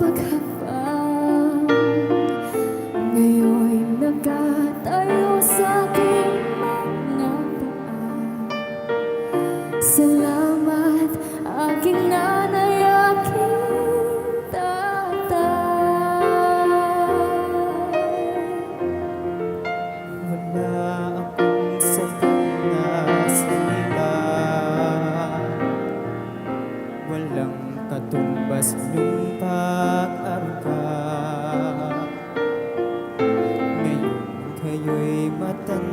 paghabang Ngayon'y nakatayo sa aking mga paa. Salamat aking nanay, aking tatay. Wala akong sapat na Walang nung pag-arka Ngayon kayo'y matanda